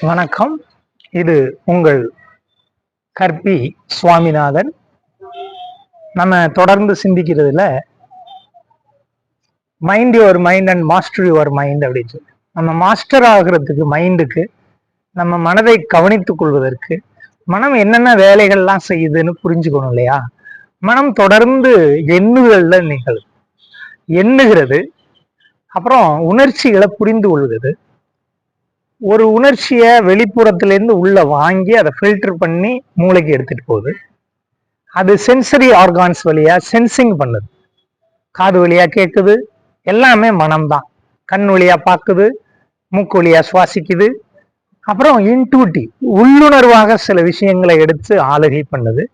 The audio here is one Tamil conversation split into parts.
வணக்கம். இது உங்கள் கற்பி சுவாமிநாதன். நம்ம தொடர்ந்து சிந்திக்கிறதுல mind your mind and master your mind அப்படின்னு சொல்லி. நம்ம மாஸ்டர் ஆகிறதுக்கு மைண்டுக்கு நம்ம மனதை கவனித்துக் கொள்வதற்கு மனம் என்னென்ன வேலைகள்லாம் செய்யுதுன்னு புரிஞ்சுக்கணும் இல்லையா? மனம் தொடர்ந்து எண்ணுதல்ல நிகழும் எண்ணுகிறது அப்புறம் உணர்ச்சிகளை புரிந்து கொள்கிறது ஒரு உணர்ச்சியை வெளிப்புறத்திலேருந்து உள்ளே வாங்கி அதை ஃபில்டர் பண்ணி மூளைக்கு எடுத்துட்டு போகுது. அது சென்சரி ஆர்கான்ஸ் வழியாக சென்சிங் பண்ணுது. காது வழியாக கேட்குது எல்லாமே மனம்தான். கண் வழியாக பார்க்குது மூக்கு வழியாக சுவாசிக்குது. அப்புறம் இன்டூட்டி உள்ளுணர்வாக சில விஷயங்களை எடுத்து ஆளுகை பண்ணுது.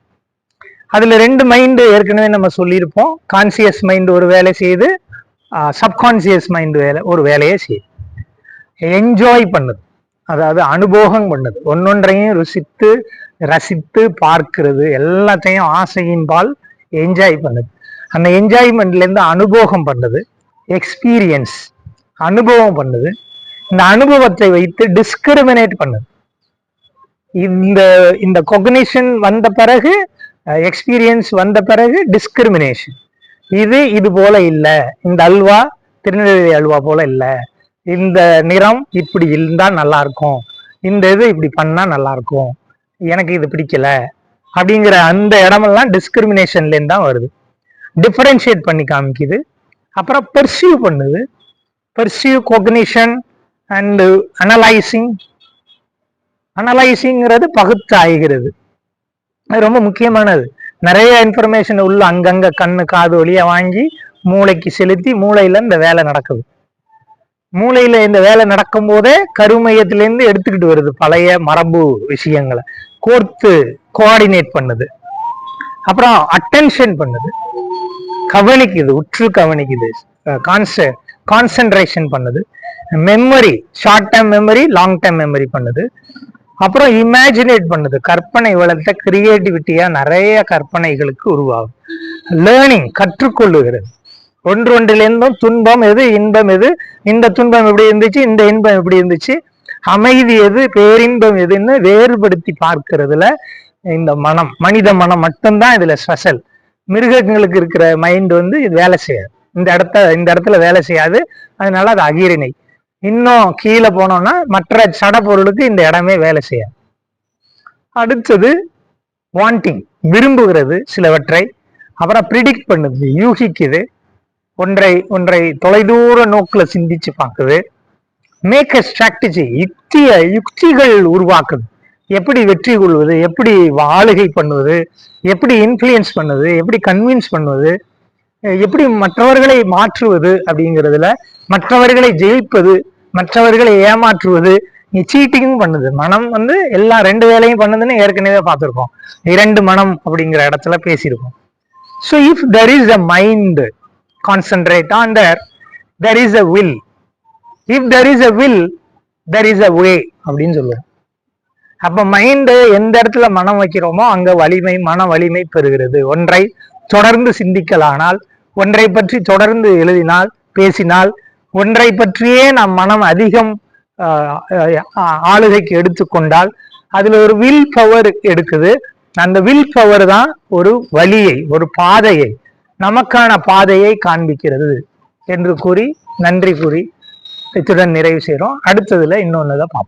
அதில் ரெண்டு மைண்டு ஏற்கனவே நம்ம சொல்லியிருப்போம். கான்சியஸ் மைண்டு ஒரு வேலை செய்யுது. சப்கான்சியஸ் மைண்டு வேலை ஒரு வேலையை செய்யுது. என்ஜாய் பண்ணுது. அதாவது அனுபவம் பண்ணுது. ஒன்னொன்றையும் ருசித்து ரசித்து பார்க்கிறது. எல்லாத்தையும் ஆசையின் பால் என்ஜாய் பண்ணுது. அந்த என்ஜாய்மெண்ட்லேருந்து அனுபவம் பண்ணுது. எக்ஸ்பீரியன்ஸ் அனுபவம் பண்ணுது. இந்த அனுபவத்தை வைத்து டிஸ்கிரிமினேட் பண்ணுது. இந்த இந்த கொக்னிஷன் வந்த பிறகு எக்ஸ்பீரியன்ஸ் வந்த பிறகு டிஸ்கிரிமினேஷன் இது இது போல இல்லை. இந்த அல்வா திருநெல்வேலி அல்வா போல இல்லை. இந்த நிறம் இப்படி இருந்தால் நல்லா இருக்கும் இந்த இது இப்படி பண்ணா நல்லா இருக்கும் எனக்கு இது பிடிக்கல. அப்படிங்கிற அந்த இடமெல்லாம் டிஸ்கிரிமினேஷன்லேருந்து தான் வருது. டிஃபரன்ஷியேட் பண்ணி காமிக்குது. அப்புறம் பெர்சீவ் பண்ணுது. பெர்சீவ் கோகனிஷன் அண்டு அனலைசிங் அனலைசிங்கிறது பகுத்தாய்கிறது. அது ரொம்ப முக்கியமானது. நிறைய இன்ஃபர்மேஷன் உள்ள அங்கங்க கண்ணு காது வழியா வாங்கி மூளைக்கு செலுத்தி மூளையில இந்த வேலை நடக்குது. மூளையில இந்த வேலை நடக்கும் போதே கருமையத்திலேருந்து எடுத்துக்கிட்டு வருது பழைய மரபு விஷயங்களை. கோர்த்து கோஆர்டினேட் பண்ணுது. அப்புறம் அட்டென்ஷன் பண்ணுது. கவனிக்குது உற்று கவனிக்குது. கான்ச கான்சென்ட்ரேஷன் பண்ணுது. Memory short time memory long time memory பண்ணுது. அப்புறம் இமேஜினேட் பண்ணுது. கற்பனை வளர்த்த கிரியேட்டிவிட்டியா நிறைய கற்பனைகளுக்கு உருவாகும் லேர்னிங் கற்றுக்கொள்ளுகிறது. ஒன்றொன்றிலிருந்தும் துன்பம் எது இன்பம் எது? இந்த துன்பம் எப்படி இருந்துச்சு இந்த இன்பம் எப்படி இருந்துச்சு? அமைதி எது பேரின்பம் எதுன்னு வேறுபடுத்தி பார்க்கறதுல இந்த மனம் மனித மனம் மட்டும்தான் இதுல ஸ்பெஷல் மிருகங்களுக்கு இருக்கிற மைண்ட் வந்து இது வேலை செய்யாது. இந்த இடத்த இந்த இடத்துல வேலை செய்யாது. அதனால அது அகிரிணை. இன்னும் கீழே போனோம்னா மற்ற சட பொருளுக்கு இந்த இடமே வேலை செய்யாது. அடுத்தது வாண்டிங் விரும்புகிறது சிலவற்றை. அப்புறம் ப்ரிடிக்ட் பண்ணுது யூகிக்குது. ஒன்றை ஒன்றை தொலைதூர நோக்கில் சிந்திச்சு பார்க்குது. மேக் அ ஸ்ட்ராட்டஜி யுக்திய யுக்திகள் உருவாக்குது. எப்படி வெற்றி கொள்வது? எப்படி ஆளுகை பண்ணுவது? எப்படி இன்ஃப்ளூயன்ஸ் பண்ணுவது? எப்படி கன்வின்ஸ் பண்ணுவது? எப்படி மற்றவர்களை மாற்றுவது அப்படிங்கிறதுல மற்றவர்களை ஜெயிப்பது மற்றவர்களை ஏமாற்றுவது நீ சீட்டிங் பண்ணுது. மனம் வந்து எல்லா ரெண்டு வேலையும் பண்ணுதுன்னு ஏற்கனவே பார்த்துருக்கோம். இரண்டு மனம் அப்படிங்கிற இடத்துல பேசியிருக்கோம். So if there is a mind concentrate on there there is a will if there is a will there is a way அப்படின்னு சொல்லுவோம். அப்ப மைண்டு எந்த இடத்துல மனம் வைக்கிறோமோ அங்க வலிமை மன வலிமை பெறுகிறது. ஒன்றை தொடர்ந்து சிந்திக்கலானால் ஒன்றை பற்றி தொடர்ந்து எழுதினால் பேசினால் ஒன்றை பற்றியே நம் மனம் அதிகம் ஆளுகைக்கு எடுத்துக்கொண்டால் அதுல ஒரு வில் பவர் எடுக்குது. அந்த வில் பவர் தான் ஒரு வழியை ஒரு பாதையை நமக்கான பாதையை காண்பிக்கிறது என்று கூறி நன்றி கூறி இத்துடன் நிறைவு செய்கிறோம். அடுத்ததுல இன்னொன்னுதான் பார்ப்போம்.